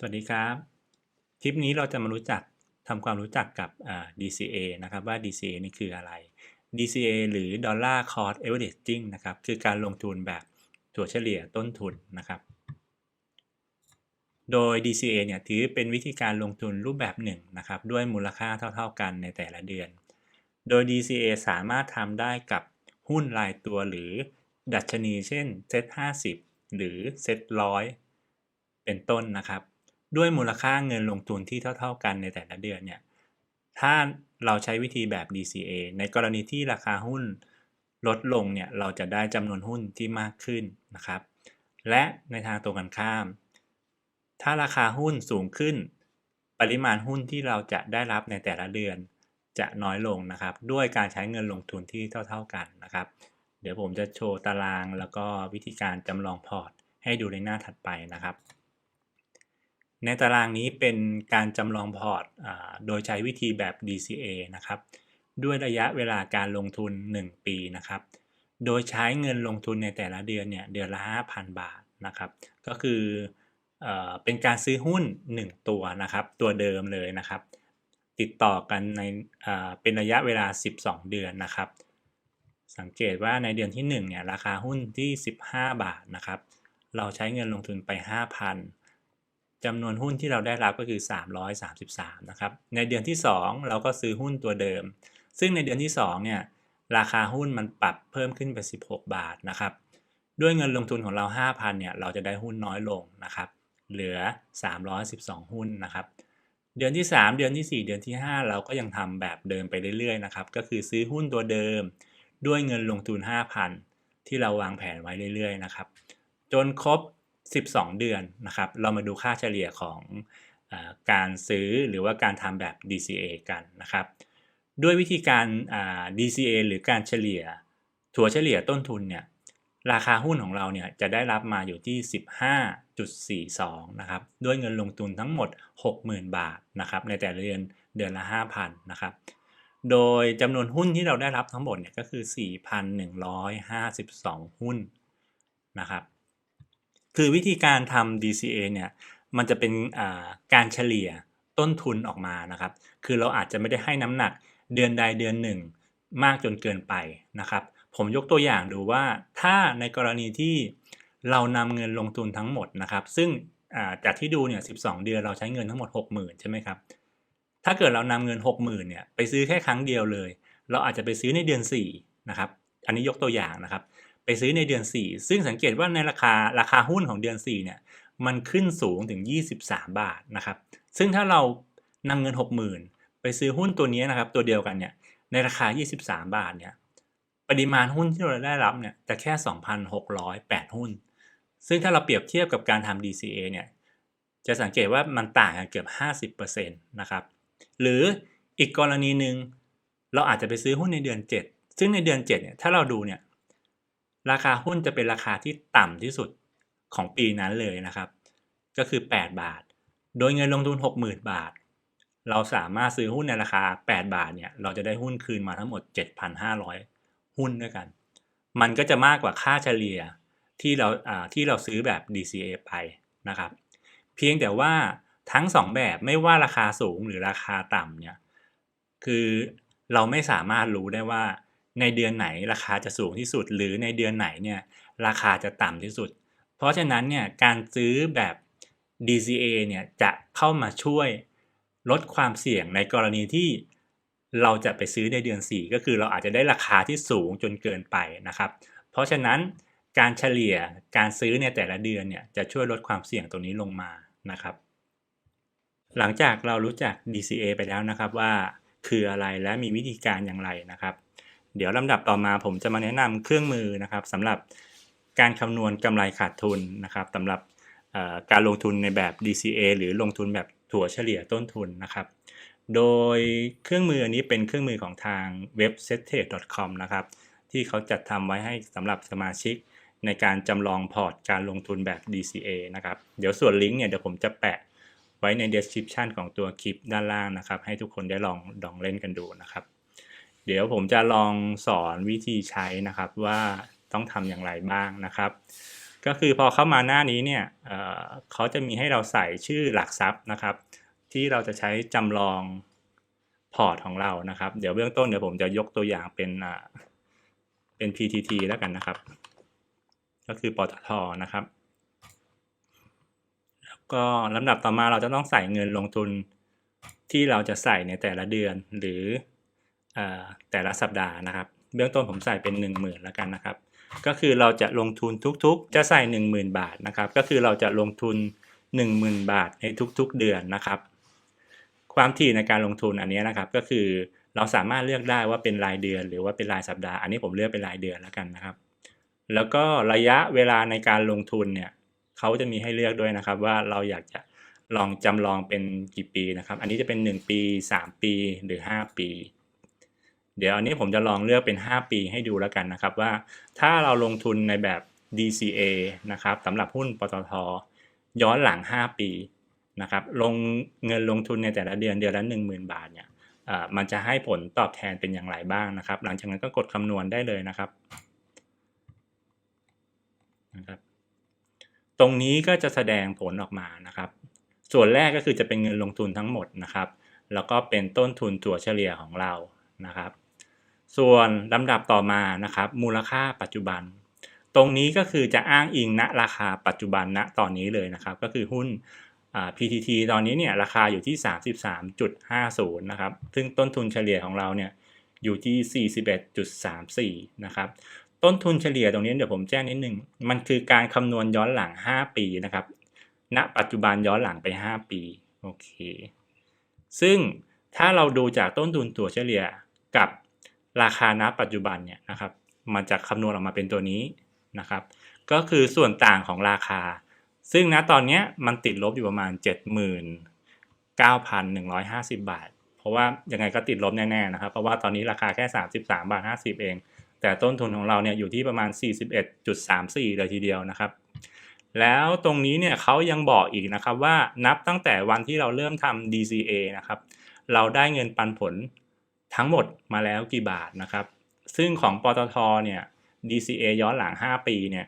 สวัสดีครับ คลิปนี้เราจะมารู้จักทำความรู้จักกับ DCA นะครับว่า DCA นี่คืออะไร DCA หรือ Dollar Cost Averaging นะครับคือการลงทุนแบบถัวเฉลี่ยต้นทุนนะครับ โดย DCA เนี่ยถือเป็นวิธีการลงทุนรูปแบบหนึ่งนะครับด้วยมูลค่าเท่า ๆกันในแต่ละเดือน โดย DCA สามารถทำได้กับหุ้นรายตัวหรือดัชนีเช่น Set 50หรือ Set 100เป็นต้นนะครับ ด้วยมูลค่าเงินลงทุนที่เท่า ๆ กันในแต่ละเดือนเนี่ยถ้าเราใช้วิธีแบบ DCA ในกรณีที่ราคาหุ้นลดลงเนี่ยเราจะได้จำนวนหุ้นที่มากขึ้นนะครับ และในทางตรงกันข้าม ถ้าราคาหุ้นสูงขึ้น ปริมาณหุ้นที่เราจะได้รับในแต่ละเดือนจะน้อยลงนะครับ ด้วยการใช้เงินลงทุนที่เท่า ๆกันนะครับ เดี๋ยวผมจะโชว์ตารางแล้วก็วิธีการจำลองพอร์ต ให้ดูในหน้าถัดไปนะครับ ในตารางนี้เป็นการจำลองพอร์ตโดยใช้วิธีแบบ DCA นะครับ ด้วยระยะเวลาการลงทุน 1 ปีนะครับ โดยใช้เงินลงทุนในแต่ละเดือนเนี่ยเดือนละ 5,000 บาทนะครับ ก็คือเออเป็นการซื้อหุ้น 1 ตัวนะครับ ตัวเดิมเลยนะครับ ติดต่อกันในเป็นระยะเวลา 12 เดือนนะครับ สังเกตว่าในเดือนที่1เนี่ยราคาหุ้นที่ 15 บาทนะครับ เราใช้เงินลงทุนไป 5,000 จำนวนหุ้นที่เราได้รับก็คือ 333 นะครับ ในเดือนที่ 2 เราก็ซื้อหุ้นตัวเดิม ซึ่งในเดือนที่ 2 เนี่ย ราคาหุ้นมันปรับเพิ่มขึ้นไป 16 บาทนะครับ ด้วยเงินลงทุนของเรา 5,000 เนี่ย เราจะได้หุ้นน้อยลงนะครับ เหลือ 312 หุ้นนะครับ เดือนที่ 3 เดือนที่ 4 เดือนที่ 5 เราก็ยังทำแบบเดิมไปเรื่อยๆ นะครับ ก็คือซื้อหุ้นตัวเดิม ด้วยเงินลงทุน 5,000 ที่เราวางแผนไว้เรื่อยๆ นะครับ จนครบ 12 เดือนนะครับ เรามาดูค่าเฉลี่ยของอการซื้อหรือว่าการทำแบบ DCA กันนะครับ ด้วยวิธีการ DCA หรือการเฉลี่ยถั่วเฉลี่ยต้นทุนเนี่ยราคาหุ้นของเราเนี่ยจะได้รับมาอยู่ที่ 15.42นะครับด้วยเงินลงทุนทั้งหมด 60,000 บาทนะครับในแต่ละเดือนเดือนละ 5,000นะครับโดยจำนวนหุ้นที่เราได้รับทั้งหมดเนี่ยก็คือ 4,152 หุ้นนะครับ คือวิธีการทำ DCA เนี่ยมันจะเป็นการเฉลี่ยต้นทุนออกมานะครับ คือเราอาจจะไม่ได้ให้น้ำหนักเดือนใดเดือนหนึ่ง มากจนเกินไปนะครับ ผมยกตัวอย่างดูว่าถ้าในกรณีที่เรานำเงินลงทุนทั้งหมดนะครับ ซึ่งจากที่ดูเนี่ย 12 เดือนเราใช้เงินทั้งหมด 60,000 ใช่ไหมครับ ถ้าเกิดเรานำเงิน 60,000 เนี่ยไปซื้อแค่ครั้งเดียวเลย เราอาจจะไปซื้อในเดือน 4 นะครับ อันนี้ยกตัวอย่างนะครับ ไปซื้อในเดือน 4 ซึ่งสังเกตว่าในราคาราคาหุ้นของเดือน 4 เนี่ย มันขึ้นสูงถึง 23 บาทนะครับ ซึ่งถ้าเรานำเงิน 60,000 ไปซื้อหุ้นตัวนี้นะครับ ตัวเดียวกันเนี่ย ในราคา 23 บาทเนี่ย ปริมาณหุ้นที่เราได้รับเนี่ยจะแค่ 2,608 หุ้น ซึ่งถ้าเราเปรียบเทียบกับการทำ DCA เนี่ย จะสังเกตว่ามันต่างกันเกือบ 50%นะครับ หรืออีกกรณีหนึ่งเราอาจจะไปซื้อหุ้นในเดือน 7 ซึ่งในเดือน 7 เนี่ย ถ้าเราดูเนี่ย ราคาหุ้นจะเป็นราคาที่ต่ำที่สุดของปีนั้นเลยนะครับ ก็คือ 8 บาท โดยเงินลงทุน 60,000 บาท เราสามารถซื้อหุ้นในราคา 8 บาทเนี่ยเราจะได้หุ้นคืนมาทั้งหมด 7,500 หุ้นด้วยกัน มันก็จะมากกว่าค่าเฉลี่ยที่เราที่เราซื้อแบบ DCA ไปนะครับ เพียงแต่ว่าทั้ง 2 แบบไม่ว่าราคาสูงหรือราคาต่ำเนี่ยคือเราไม่สามารถรู้ได้ว่า ในเดือนไหนราคาจะสูงที่สุด หรือในเดือนไหนเนี่ยราคาจะต่ำที่สุด เพราะฉะนั้นเนี่ยการซื้อแบบ DCA เนี่ยจะเข้ามาช่วยลดความเสี่ยงในกรณีที่เราจะไปซื้อในเดือน 4 ก็คือเราอาจจะได้ราคาที่สูงจนเกินไปนะครับ เพราะฉะนั้นการเฉลี่ยการซื้อในแต่ละเดือนเนี่ยจะช่วยลดความเสี่ยงตรงนี้ลงมานะครับ หลังจากเรารู้จัก DCA ไปแล้วนะครับว่าคืออะไรและมีวิธีการอย่างไรนะครับ เดี๋ยวลำดับต่อมาผมจะมาแนะนำเครื่องมือนะครับสำหรับการคำนวณกำไรขาดทุนนะครับสำหรับการลงทุนในแบบ DCA หรือลงทุนแบบถั่วเฉลี่ยต้นทุนนะครับ โดยเครื่องมืออันนี้เป็นเครื่องมือของทางเว็บ s e t a c o m นะครับที่เขาจัดทำไว้ให้สำหรับสมาชิกในการจำลองพอร์ตการลงทุนแบบ DCA นะครับ เดี๋ยวส่วนลิงก์เนี่ยเดี๋ยวผมจะแปะไว้ใน description ของตัวคลิปด้านล่างนะครับ ให้ทุกคนได้ลองลองเล่นกันดูนะครับ เดี๋ยวผมจะลองสอนวิธีใช้นะครับว่าต้องทำอย่างไรบ้างนะครับ ก็คือพอเข้ามาหน้านี้เนี่ยเเขาจะมีให้เราใส่ชื่อหลักทรัพย์นะครับ ที่เราจะใช้จำลองพอร์ตของเรานะครับ เดี๋ยวเบื้องต้นเดี๋ยวผมจะยกตัวอย่างเป็นเป็น PTT แล้วกันนะครับ ก็คือปตทนะครับ แล้วก็ลำดับต่อมาเราจะต้องใส่เงินลงทุนที่เราจะใส่ในแต่ละเดือนหรือ แต่ละสัปดาห์นะครับ เบื้องต้นผมใส่เป็น 1 0,000แล้วกันนะครับ ก็คือเราจะลงทุนทุกๆ จะใส่ 10,000 บาทนะครับ ก็คือเราจะลงทุน 10,000 บาทในทุกๆ เดือนนะครับ ความถี่ในการลงทุนอันนี้นะครับ ก็คือเราสามารถเลือกได้ว่าเป็นรายเดือน หรือว่าเป็นรายสัปดาห์ อันนี้ผมเลือกเป็นรายเดือนแล้วกันนะครับ แล้วก็ระยะเวลาในการลงทุนเนี่ยเขาจะมีให้เลือกด้วยนะครับว่าเราอยากจะลองจำลองเป็นกี่ปีนะครับ อันนี้จะเป็น 1 ปี 3 ปีหรือ 5 ปี เดี๋ยวอันนี้ผมจะลองเลือกเป็น 5 ปีให้ดูแล้วกันนะครับว่า ถ้าเราลงทุนในแบบ DCA นะครับสำหรับหุ้นปตทย้อนหลัง 5 ปีนะครับลงเงินลงทุนในแต่ละเดือนเดือนละ 10,000 บาทเนี่ยมันจะให้ผลตอบแทนเป็นอย่างไรบ้างนะครับ หลังจากนั้นก็กดคำนวณได้เลยนะครับนะครับตรงนี้ก็จะแสดงผลออกมานะครับ ส่วนแรกก็คือจะเป็นเงินลงทุนทั้งหมดนะครับ แล้วก็เป็นต้นทุนถั่วเฉลี่ยของเรานะครับ ส่วนลำดับต่อมานะครับมูลค่าปัจจุบัน ตรงนี้ก็คือจะอ้างอิงณราคาปัจจุบันณตอนนี้เลยนะครับ ก็คือหุ้น PTT ตอนนี้เนี่ยราคาอยู่ที่ 33.50 นะครับ ซึ่งต้นทุนเฉลี่ยของเราเนี่ยอยู่ที่ 41.34 นะครับ ต้นทุนเฉลี่ยตรงนี้เดี๋ยวผมแจ้งนิดนึง มันคือการคำนวณย้อนหลัง 5 ปีนะครับ ณ ปัจจุบันย้อนหลังไป 5 ปี โอเค ซึ่งถ้าเราดูจากต้นทุนตัวเฉลี่ยกับ ราคาณปัจจุบันเนี่ยนะครับ มันจะคำนวณออกมาเป็นตัวนี้นะครับ ก็คือส่วนต่างของราคา ซึ่งณตอนนี้มันติดลบอยู่ประมาณ 79,150 บาท เพราะว่ายังไงก็ติดลบแน่ๆนะครับ เพราะว่าตอนนี้ราคาแค่ 33 บาท 50 เอง แต่ต้นทุนของเราเนี่ยอยู่ที่ประมาณ 41.34 เลยทีเดียวนะครับ แล้วตรงนี้เนี่ยเขายังบอกอีกนะครับว่านับตั้งแต่วันที่เราเริ่มทำ DCA นะครับ เราได้เงินปันผล ทั้งหมดมาแล้วกี่บาทนะครับ ซึ่งของปตทเนี่ย DCA ย้อนหลัง 5 ปีเนี่ย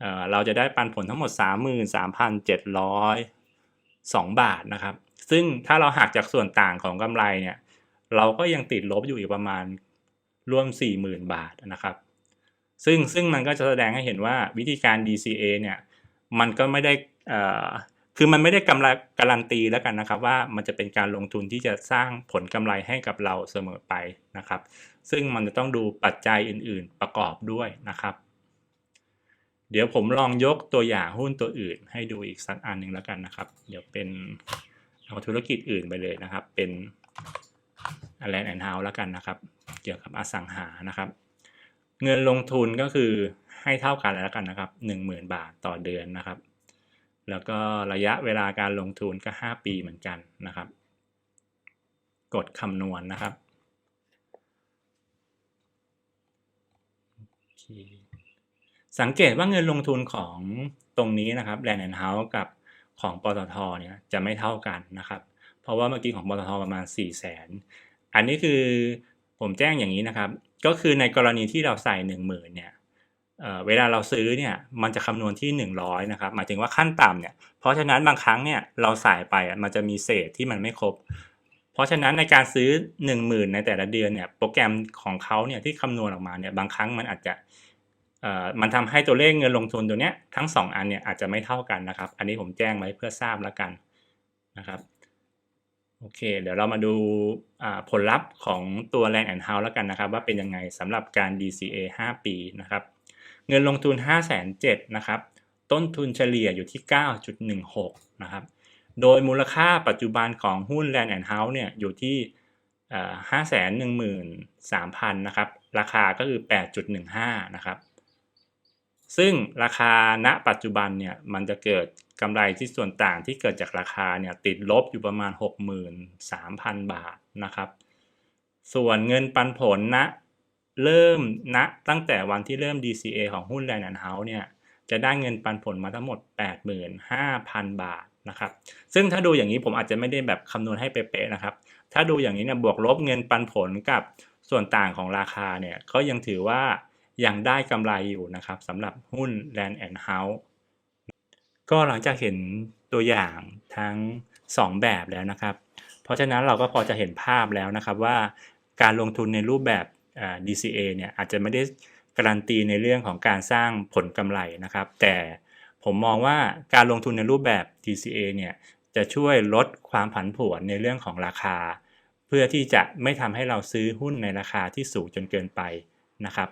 เเราจะได้ปันผลทั้งหมด 33,702 บาทนะครับ ซึ่งถ้าเราหักจากส่วนต่างของกำไรเนี่ย เราก็ยังติดลบอยู่อีกประมาณร่วม 40,000 บาทนะครับ ซึ่งซึ่งมันก็จะแสดงให้เห็นว่าวิธีการ DCA เนี่ย มันก็ไม่ได้ คือมันไม่ได้กำไรการันตีแล้วกันนะครับ ว่ามันจะเป็นการลงทุนที่จะสร้างผลกำไรให้กับเราเสมอไปนะครับ ซึ่งมันจะต้องดูปัจจัยอื่น ๆ ประกอบด้วยนะครับ เดี๋ยวผมลองยกตัวอย่างหุ้นตัวอื่น ให้ดูอีกสักอันหนึ่งแล้วกันนะครับ เดี๋ยวเป็นเอาธุรกิจอื่นไปเลยนะครับ เป็นแลนด์แอนด์เฮาส์แล้วกันนะครับ เกี่ยวกับอสังหานะครับ เงินลงทุนก็คือให้เท่ากันแล้วกันนะครับ 10,000 บาทต่อเดือนนะครับ แล้วก็ระยะเวลาการลงทุนก็ 5 ปีเหมือนกันนะครับ กดคำนวณนนะครับ สังเกตว่าเงินลงทุนของตรงนี้นะครับแลนด์แอนด์เฮาส์กับของปตทเนี่ยจะไม่เท่ากันนะครับ เพราะว่าเมื่อกี้ของปตทประมาณ 4 0 0 0 0 0อันนี้คือผมแจ้งอย่างนี้นะครับ ก็คือในกรณีที่เราใส่ 1 0,000เนี่ย เวลาเราซื้อเนี่ยมันจะคำนวณที่ 100นะครับหมายถึงว่าขั้นต่ำเนี่ยเพราะฉะนั้นบางครั้งเนี่ยเราใส่ไปมันจะมีเศษที่มันไม่ครบ เพราะฉะนั้นในการซื้อ 10,000 ในแต่ละเดือนเนี่ยโปรแกรมของเขาเนี่ยที่คำนวณออกมาเนี่ยบางครั้งมันอาจจะมันทำให้ตัวเลขเงินลงทุนตัวเนี้ยทั้ง 2 อันเนี่ยอาจจะไม่เท่ากันนะครับ อันนี้ผมแจ้งไว้เพื่อทราบแล้วกันนะครับโอเค เดี๋ยวเรามาดูผลลัพธ์ของตัว Land and House แล้วกันนะครับ ว่าเป็นยังไงสำหรับการ DCA 5 ปีนะครับ เงินลงทุน 5 7 0 0 0นะครับ ต้นทุนเฉลี่ยอยู่ที่ 9.16 นะครับ โดยมูลค่าปัจจุบันของหุ้น Land and House เนี่ยอยู่ที่ห้าแสนหนึ่งหมื่นสามพันนะครับ ราคาก็คือ 8.15 นะครับ ซึ่งราคาณปัจจุบันเนี่ยมันจะเกิดกำไรที่ส่วนต่างที่เกิดจากราคาเนี่ยติดลบอยู่ประมาณ 63,000 บาทนะครับ ส่วนเงินปันผลณนะ เริ่มณนะตั้งแต่วันที่เริ่ม DCA ของหุ้นแลนด์เฮาส์เนี่ยจะได้เงินปันผลมาทั้งหมด 85,000 บาทนะครับ ซึ่งถ้าดูอย่างนี้ผมอาจจะไม่ได้แบบคำนวณให้เป๊ะๆนะครับ ถ้าดูอย่างนี้เนี่ยบวกลบเงินปันผลกับส่วนต่างของราคาเนี่ยก็ยังถือว่ายังได้กำไรอยู่นะครับสำหรับหุ้น Land and House ก็หลังจากเห็นตัวอย่างทั้ง 2 แบบแล้วนะครับ เพราะฉะนั้นเราก็พอจะเห็นภาพแล้วนะครับว่าการลงทุนในรูปแบบ DCA เนี่ยอาจจะไม่ได้การันตีในเรื่องของการสร้างผลกำไรนะครับ แต่ผมมองว่าการลงทุนในรูปแบบ DCA เนี่ยจะช่วยลดความผันผวนในเรื่องของราคา เพื่อที่จะไม่ทำให้เราซื้อหุ้นในราคาที่สูงจนเกินไปนะครับ